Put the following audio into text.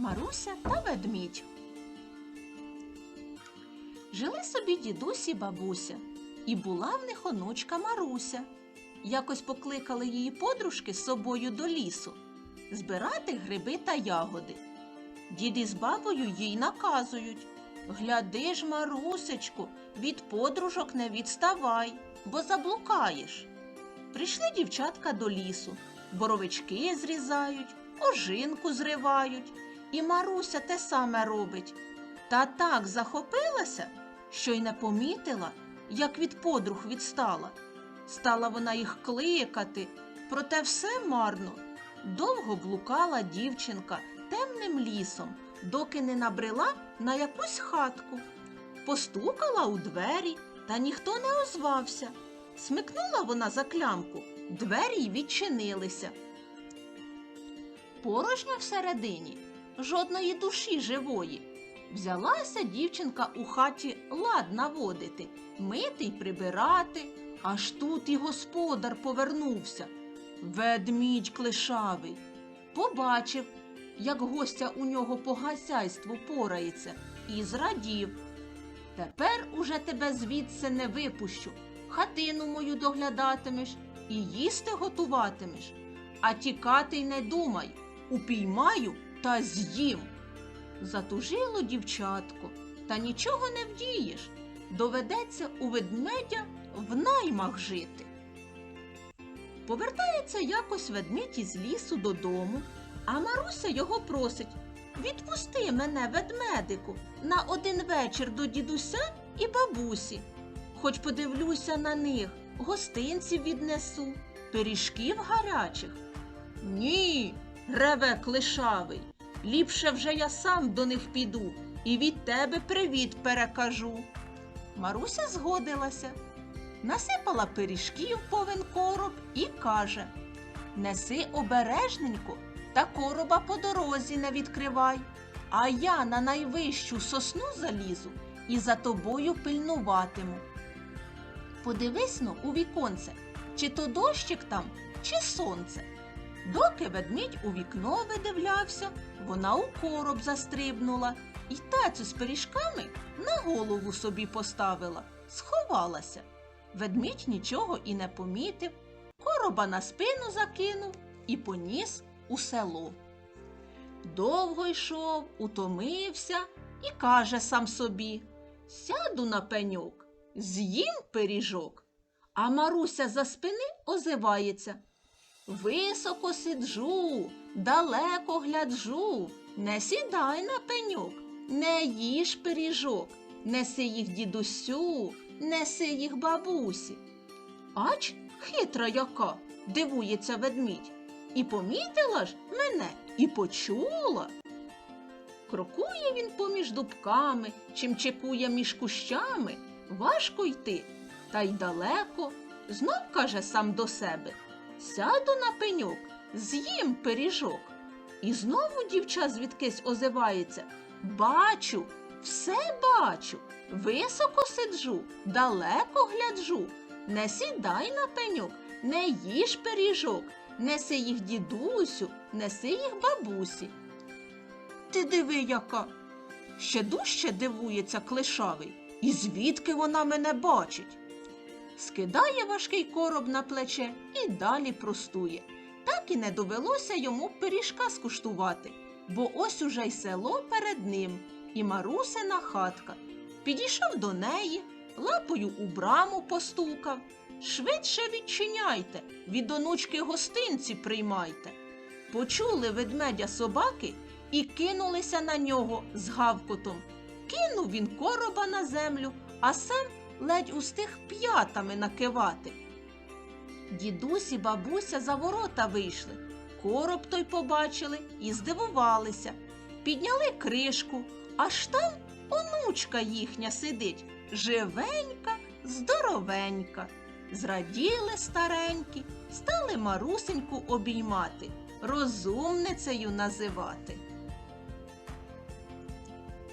Маруся та ведмідь. Жили собі дідусь і бабуся, і була в них онучка Маруся. Якось покликали її подружки з собою до лісу збирати гриби та ягоди. Дід із бабою їй наказують Гляди ж, Марусечку, від подружок не відставай, бо заблукаєш. Прийшли дівчатка до лісу, боровички зрізають, ожинку зривають, і Маруся те саме робить. Та так захопилася, що й не помітила, як від подруг відстала. Стала вона їх кликати, проте все марно. Довго блукала дівчинка темним лісом, доки не набрела на якусь хатку. Постукала у двері, та ніхто не озвався. Смикнула вона за клямку, двері й відчинилися. Порожньо всередині, жодної душі живої. Взялася дівчинка у хаті лад наводити, мити й прибирати, аж тут і господар повернувся. Ведмідь клишавий. Побачив, як гостя у нього по хазяйству порається, і зрадів. Тепер уже тебе звідси не випущу, хатину мою доглядатимеш і їсти готуватимеш, а тікати й не думай, упіймаю та з'їм. Затужило дівчатко, та нічого не вдієш. Доведеться у ведмедя в наймах жити. Повертається якось ведмідь із лісу додому, а Маруся його просить Відпусти мене, ведмедику, на один вечір до дідуся і бабусі. Хоч подивлюся на них, гостинців віднесу, пиріжків гарячих. Ні, реве клишавий. Ліпше вже я сам до них піду і від тебе привіт перекажу. Маруся згодилася, насипала пиріжків повен короб і каже Неси обережненько та короба по дорозі не відкривай, а я на найвищу сосну залізу і за тобою пильнуватиму. Подивись но у віконце, чи то дощик там, чи сонце. Доки ведмідь у вікно видивлявся, вона у короб застрибнула і тацю з пиріжками на голову собі поставила, сховалася. Ведмідь нічого і не помітив, короба на спину закинув і поніс у село. Довго йшов, утомився і каже сам собі Сяду на пеньок, з'їм пиріжок. А Маруся за спини озивається. Високо сиджу, далеко гляджу, не сідай на пеньок, не їж пиріжок, неси їх дідусю, неси їх бабусі. Ач, хитра яка, дивується ведмідь. І помітила ж мене, і почула. Крокує він поміж дубками, чим чекує між кущами, важко йти, та й далеко. Знов каже сам до себе Сяду на пеньок, з'їм пиріжок. І знову дівча звідкись озивається Бачу, все бачу, високо сиджу, далеко гляджу. Не сідай на пеньок, не їж пиріжок, неси їх дідусю, неси їх бабусі. Ти диви, яка. Ще дужче дивується клишавий. І звідки вона мене бачить? Скидає важкий короб на плече і далі простує. Так і не довелося йому пиріжка скуштувати, бо ось уже й село перед ним, і Марусина хатка. Підійшов до неї, лапою у браму постукав. Швидше відчиняйте, від онучки гостинці приймайте. Почули ведмедя собаки і кинулися на нього з гавкотом. Кинув він короба на землю, а сам ледь устиг п'ятами накивати. Дідусь і бабуся за ворота вийшли, короб той побачили і здивувалися. Підняли кришку, аж там онучка їхня сидить, живенька, здоровенька. Зраділи старенькі, стали Марусеньку обіймати, розумницею називати.